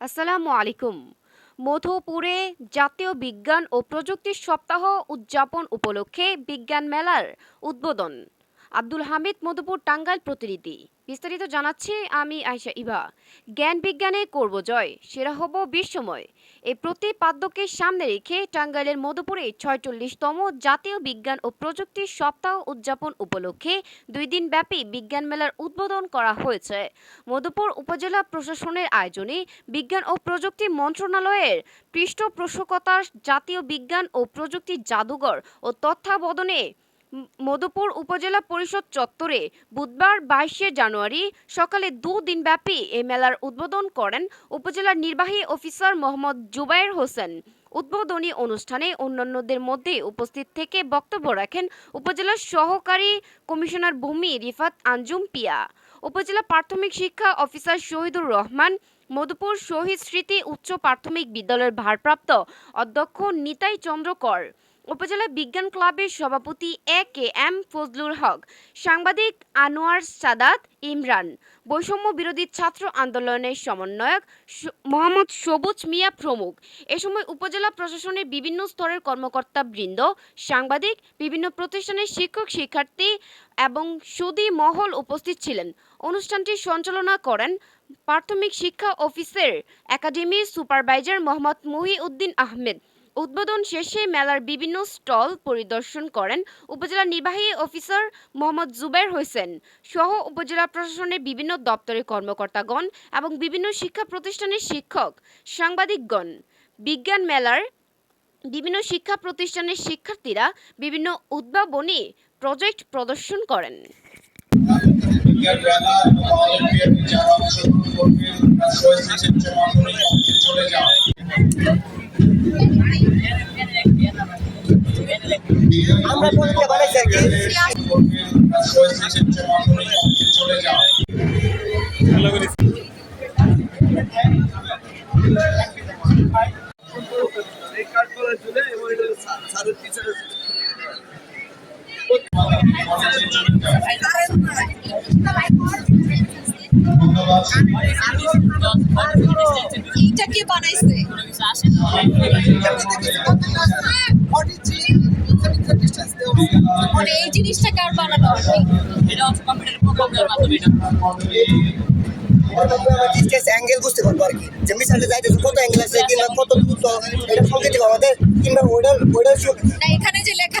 আসসালামু আলাইকুম। মধুপুরে জাতীয় বিজ্ঞান ও প্রযুক্তি সপ্তাহ উদযাপন উপলক্ষে বিজ্ঞান মেলার উদ্বোধন। আব্দুল হামিদ, মধুপুর টাঙ্গাইল প্রতিনিধি। বিস্তারিত জানাচ্ছি আমি আয়শা ইভা। জ্ঞান বিজ্ঞানে করব জয়, সেরা হব বিশ্বময়। এই প্রতিপাদ্যকে সামনে রেখে টাঙ্গাইলের মধুপুরে ছয়চল্লিশতম জাতীয় বিজ্ঞান ও প্রযুক্তি সপ্তাহ উদযাপন উপলক্ষে দুই দিন ব্যাপী বিজ্ঞান মেলার উদ্বোধন করা হয়েছে। মধুপুর উপজেলা প্রশাসনের আয়োজনে বিজ্ঞান ও প্রযুক্তি মন্ত্রণালয়ের পৃষ্ঠপোষকতার জাতীয় বিজ্ঞান ও প্রযুক্তি জাদুঘর ও তত্ত্বাবধানে মধুপুর উপজেলা পরিষদ চত্বরে বুধবার বাইশে জানুয়ারি সকালে দুদিনব্যাপী এই মেলার উদ্বোধন করেন উপজেলার নির্বাহী অফিসার মোহাম্মদ জুবায়ের হোসেন। উদ্বোধনী অনুষ্ঠানে অন্যান্যদের মধ্যে উপস্থিত থেকে বক্তব্য রাখেন উপজেলার সহকারী কমিশনার ভূমি রিফাত আঞ্জুম পিয়া, উপজেলা প্রাথমিক শিক্ষা অফিসার শহীদুর রহমান, মধুপুর শহীদ স্মৃতি উচ্চ প্রাথমিক বিদ্যালয়ের ভারপ্রাপ্ত অধ্যক্ষ নিতাই চন্দ্র কর উপজেলা বিজ্ঞান ক্লাবের সভাপতি এ কে এম ফজলুল হক, সাংবাদিক আনোয়ার সাদাত ইমরান, বৈষম্য বিরোধী ছাত্র আন্দোলনের সমন্বয়ক মোহাম্মদ সবুজ মিয়া প্রমুখ। এ সময় উপজেলা প্রশাসনের বিভিন্ন স্তরের কর্মকর্তা বৃন্দ, সাংবাদিক, বিভিন্ন প্রতিষ্ঠানের শিক্ষক, শিক্ষার্থী এবং সুদী মহল উপস্থিত ছিলেন। অনুষ্ঠানটি সঞ্চালনা করেন প্রাথমিক শিক্ষা অফিসের একাডেমির সুপারভাইজার মোহাম্মদ মহিউদ্দিন আহমেদ। উদ্বোধন শেষে মেলার বিভিন্ন স্টল পরিদর্শন করেন উপজেলা নির্বাহী অফিসার মোহাম্মদ জুবের হোসেন সহ উপজেলা প্রশাসনের বিভিন্ন দপ্তরের কর্মকর্তাগণ এবং বিভিন্ন শিক্ষা প্রতিষ্ঠানের শিক্ষক, সাংবাদিকগণ। বিজ্ঞান মেলার বিভিন্ন শিক্ষা প্রতিষ্ঠানের শিক্ষার্থীরা বিভিন্ন উদ্ভাবনী প্রজেক্ট প্রদর্শন করেন। আমরা বলতে পারছি আর কি জন্য অ্যাঙ্গেল বুঝতে পারব আর কি যে মিসাইলে যাইতেছে কত অ্যাঙ্গেল আছে কিংবা কত দ্রুত এটা সংকেত আমাদের কিংবা এখানে যে লেখা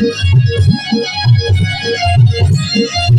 Thank you.